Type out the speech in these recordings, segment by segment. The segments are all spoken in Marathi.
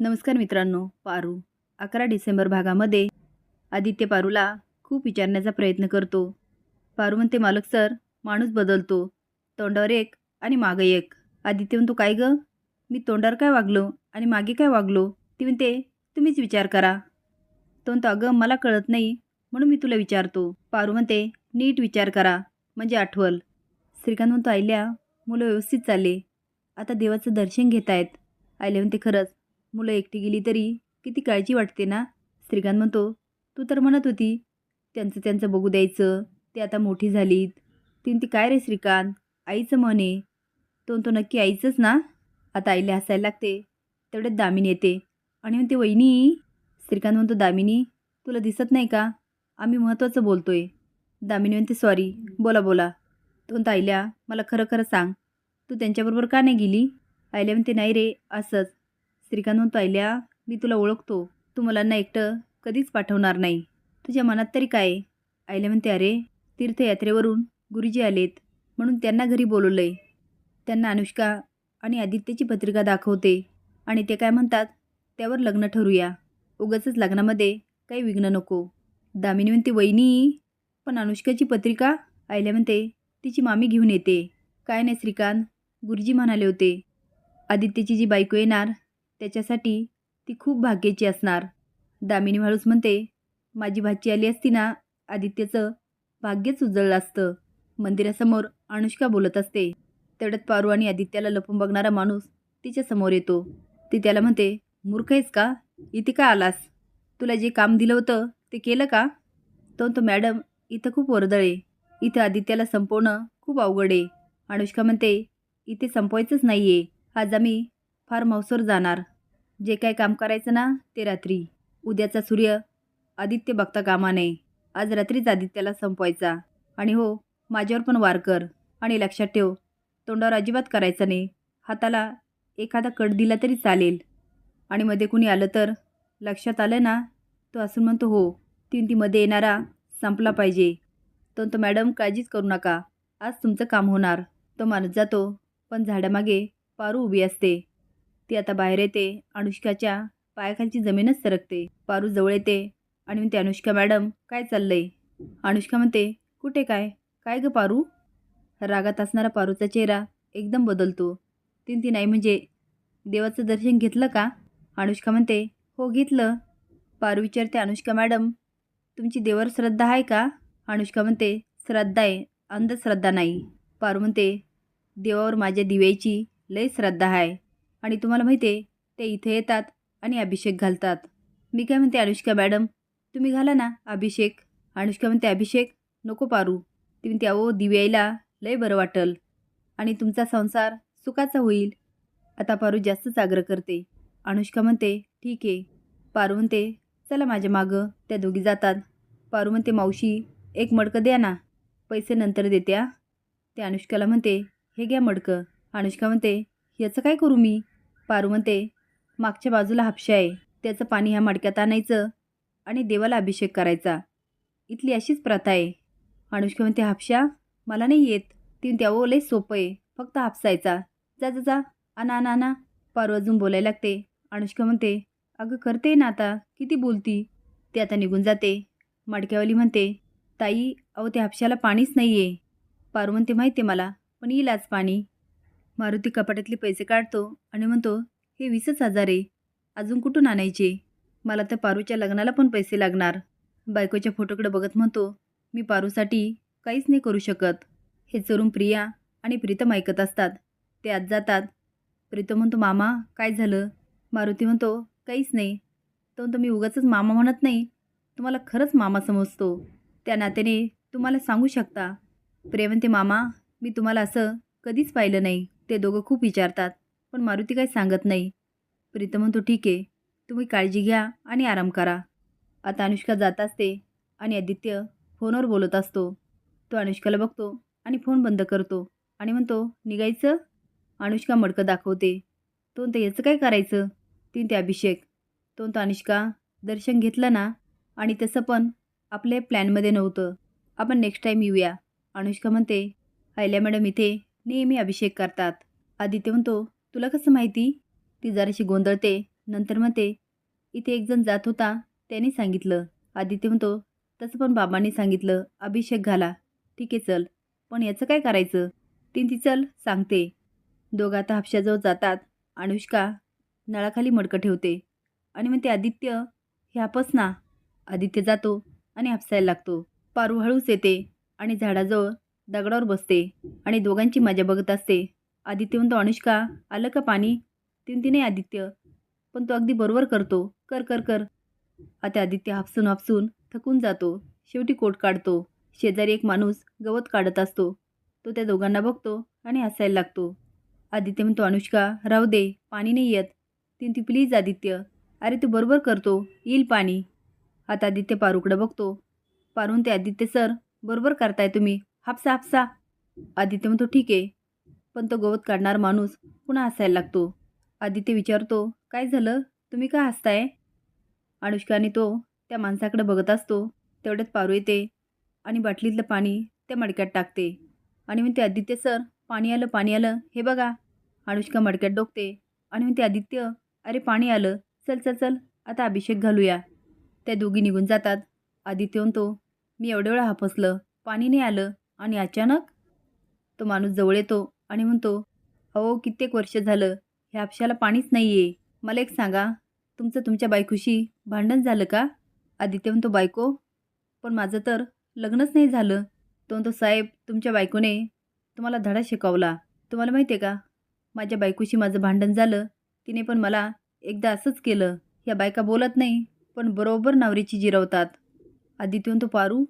नमस्कार मित्रांनो पारू. अकरा डिसेंबर भागामध्ये आदित्य पारूला खूप विचारण्याचा प्रयत्न करतो. पारू म्हणते मालक सर माणूस बदलतो. तोंडावर एक आणि मागं एक. आदित्य म्हणतो काय गं? मी तोंडावर काय वागलो आणि मागे काय वागलो? ती म्हणते तुम्हीच विचार करा. तो म्हणतो अगं मला कळत नाही म्हणून मी तुला विचारतो. पारू म्हणते नीट विचार करा म्हणजे आठवल. श्रीकांत म्हणतो आयल्या मुलं व्यवस्थित चालले. आता देवाचं दर्शन घेत आहेत आयल्या म्हणते खरंच मुलं एकटी गेली तरी किती काळजी वाटते ना? श्रीकांत म्हणतो तू तर म्हणत होती त्यांचं त्यांचं बघू द्यायचं ते आता मोठी झालीत. तीन ती काय रे श्रीकांत? आईचं मन आहे. तो तो नक्की आईचंच ना? आता आईला हसायला लागते. तेवढ्यात दामिनी येते. आणि म्हणते वहिनी. श्रीकांत म्हणतो दामिनी तुला दिसत नाही का? आम्ही महत्त्वाचं बोलतोय. दामिनी म्हणते सॉरी बोला बोला. तो तर आईल्या मला खरं खरं सांग. तू त्यांच्याबरोबर का नाही गेली? आईल्या म्हणते नाही रे असंच. श्रीकांत पाहिल्या मी तुला ओळखतो. तू मुलांना एकटं कधीच पाठवणार नाही. तुझ्या मनात तरी काय आहे? आईला म्हणते अरे तीर्थयात्रेवरून गुरुजी आलेत. म्हणून त्यांना घरी बोलवलं आहे त्यांना अनुष्का आणि आदित्यची पत्रिका दाखवते. आणि ते काय म्हणतात त्यावर लग्न ठरूया. उगाचच लग्नामध्ये काही विघ्न नको. दामिनी म्हणते वहिनी पण अनुष्काची पत्रिका? आयल्या म्हणते तिची मामी घेऊन येते. काय नाही श्रीकांत गुरुजी म्हणाले होते. आदित्यची जी बायको येणार त्याच्यासाठी ती खूप भाग्याची असणार. दामिनी माणूस म्हणते माझी भाची आली असती ना आदित्यचं भाग्यच उजळलं असतं. मंदिरासमोर अनुष्का बोलत असते. तेवढ्यात पारू आणि आदित्याला लपून बघणारा माणूस तिच्यासमोर येतो. ती त्याला म्हणते मूर्ख आहेस का? इथे का आलास? तुला जे काम दिलं होतं ते केलं का? तो तो मॅडम इथं खूप वर्दळ आहे. इथं आदित्याला संपवणं खूप अवघड आहे. अनुष्का म्हणते इथे संपवायचंच नाही आहे आज आम्ही फार हाऊसवर जाणार. जे काय काम करायचं ना ते रात्री. उद्याचा सूर्य आदित्य बघता कामा नये आज रात्रीच आदित्याला संपवायचा. आणि हो माझ्यावर पण वार कर. आणि लक्षात ठेव तोंडावर अजिबात करायचं नाही. हाताला एखादा कट दिला तरी चालेल. आणि मध्ये कुणी आलं तर? लक्षात आलं ना? तो असून म्हणतो हो तीन ती मध्ये येणारा संपला पाहिजे. तो तो मॅडम काळजीच करू नका. आज तुमचं काम होणार. तो माणूस जातो पण झाडामागे पारू उभी असते. ती आता बाहेर येते. अनुष्काच्या पायाखालची जमीनच सरकते. पारू जवळ येते. आणि म्हणते अनुष्का मॅडम काय चाललंय? अनुष्का म्हणते कुठे काय? काय गं पारू? रागात असणारा पारूचा चेहरा एकदम बदलतो. तीन ती नाही म्हणजे देवाचं दर्शन घेतलं का? अनुष्का म्हणते हो घेतलं. पारू विचारते अनुष्का मॅडम तुमची देवावर श्रद्धा आहे का? अनुष्का म्हणते श्रद्धा आहे अंधश्रद्धा नाही. पारू म्हणते देवावर माझ्या दिव्याची लय श्रद्धा आहे. आणि तुम्हाला माहिती आहे ते इथे येतात आणि अभिषेक घालतात. मी काय म्हणते अनुष्का मॅडम तुम्ही घाला ना अभिषेक. अनुष्का म्हणते अभिषेक नको पारू. ती म्हणते अहो दिव्याईला लय बरं वाटल आणि तुमचा संसार सुखाचा होईल. आता पारू जास्तच आग्रह करते. अनुष्का म्हणते ठीक. आहे पारू म्हणते चला माझ्या मागं. त्या दोघी जातात. पारू म्हणते मावशी एक मडकं द्या ना. पैसे नंतर देत्या ते अनुष्काला म्हणते हे घ्या मडकं. अनुष्का म्हणते याचं काय करू मी? पारू म्हणते मागच्या बाजूला हापशा आहे. त्याचं पाणी ह्या मडक्यात आणायचं आणि देवाला अभिषेक करायचा. इथली अशीच प्रथा आहे. अनुष्का म्हणते हापशा मला नाही येत. ती त्या लय सोपं आहे. फक्त हापसायचा. जा जा जा. आना आना आणा. पारू अजून बोलायला लागते. अनुष्का म्हणते अगं करते ना आता. किती बोलती? ती आता निघून जाते. मडक्यावाली म्हणते ताई अहो त्या हापशाला पाणीच नाही आहे पारू म्हणते माहिती आहे मला पण येईल आज पाणी. मारुती कपाट्यातले पैसे काढतो आणि म्हणतो हे वीसच हजार आहे. अजून कुठून आणायचे? मला तर पारूच्या लग्नाला पण पैसे लागणार. बायकोच्या फोटोकडे बघत म्हणतो मी पारूसाठी काहीच नाही करू शकत. हे चरून प्रिया आणि प्रीतम ऐकत असतात. ते आज जातात. प्रीतम म्हणतो मामा काय झालं? मारुती म्हणतो काहीच नाही. तो म्हणतो मी उगाचच मामा म्हणत नाही. तुम्हाला खरंच मामा समजतो. त्या नात्याने तुम्हाला सांगू शकता. प्रिया म्हणते मामा मी तुम्हाला असं कधीच पाहिलं नाही. ते दोघं खूप विचारतात पण मारुती काही सांगत नाही. प्रीतम म्हणतो ठीक आहे तुम्ही काळजी घ्या आणि आराम करा. आता अनुष्का जात असते आणि आदित्य फोनवर बोलत असतो. तो अनुष्काला बघतो आणि फोन बंद करतो आणि म्हणतो निघायचं? अनुष्का मडकं दाखवते. तो म्हणतो याचं काय करायचं? तीन ते अभिषेक. तो म्हणतो अनुष्का दर्शन घेतलं ना? आणि तसं पण आपल्या प्लॅनमध्ये नव्हतं. आपण नेक्स्ट टाईम येऊया. अनुष्का म्हणते आयल्या मॅडम इथे. नेहमी अभिषेक करतात. आदित्य म्हणतो तुला कसं माहिती? ती जराशी गोंधळते नंतर म्हणते इथे एक जण जात होता त्यांनी सांगितलं. आदित्य म्हणतो तसं पण बाबांनी सांगितलं अभिषेक घाला. ठीक आहे चल. पण याचं काय करायचं? तीन ती चल सांगते. दोघं आता हापशाजवळ जातात. अनुष्का नळाखाली मडकं ठेवते. आणि म्हणते आदित्य हे हापस ना. आदित्य जातो आणि हापसायला लागतो. पारू हळूच येते आणि झाडाजवळ दगडावर बसते आणि दोघांची मजा बघत असते. आदित्य म्हणतो अनुष्का आलं का पाणी? तीन ती नाही आदित्य पण तो अगदी बरोबर करतो. कर कर कर. आता आदित्य हापसून हापसून थकून जातो. शेवटी कोट काढतो. शेजारी एक माणूस गवत काढत असतो. तो त्या दोघांना बघतो आणि हसायला लागतो. आदित्य म्हणतो अनुष्का राहू दे पाणी नाही येत. तीन ती प्लीज आदित्य अरे तू बरोबर करतो येईल पाणी. आता आदित्य पारूकडं बघतो. पारून ते आदित्य सर बरोबर करताय तुम्ही. हापसा हापसा. आदित्य म्हणतो ठीक आहे. पण तो गवत काढणार माणूस पुन्हा हसायला लागतो. आदित्य विचारतो काय झालं? तुम्ही का हसताय? अनुष्काने तो त्या माणसाकडे बघत असतो. तेवढ्यात पारू येते आणि बाटलीतलं पाणी त्या मडक्यात टाकते. आणि म्हणते आदित्य सर पाणी आलं पाणी आलं. हे बघा. अनुष्का मडक्यात डोकते आणि म्हणते आदित्य अरे पाणी आलं. चल चल चल. आता अभिषेक घालूया. त्या दोघी निघून जातात. आदित्य म्हणतो मी एवढं वेळा हापसलं पाणी नाही आलं. आणि अचानक तो माणूस जवळ येतो आणि म्हणतो अहो कित्येक वर्ष झालं ह्या आपशाला पाणीच नाही आहे मला एक सांगा तुमचं तुमच्या बायकोशी भांडण झालं का? आदित्य म्हणतो बायको पण माझं तर लग्नच नाही झालं. तो म्हणतो साहेब तुमच्या बायकोने तुम्हाला धडा शिकवला. तुम्हाला माहिती आहे का? माझ्या बायकोशी माझं भांडण झालं. तिने पण मला एकदा असंच केलं. या बायका बोलत नाही पण बरोबर नावरीची जिरवतात. आदित्य म्हणतो पारू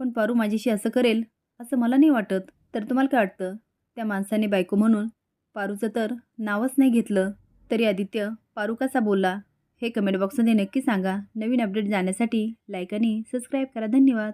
पण पारू माझ्याशी असं करेल? असं मला नाही वाटत. तर तुम्हाला काय वाटतं? त्या माणसाने बायको म्हणून पारूचं तर नावच नाही घेतलं. तरी आदित्य पारू कसा बोलला? हे कमेंट बॉक्समध्ये नक्की सांगा. नवीन अपडेट जाण्यासाठी लाईक आणि सबस्क्राईब करा. धन्यवाद.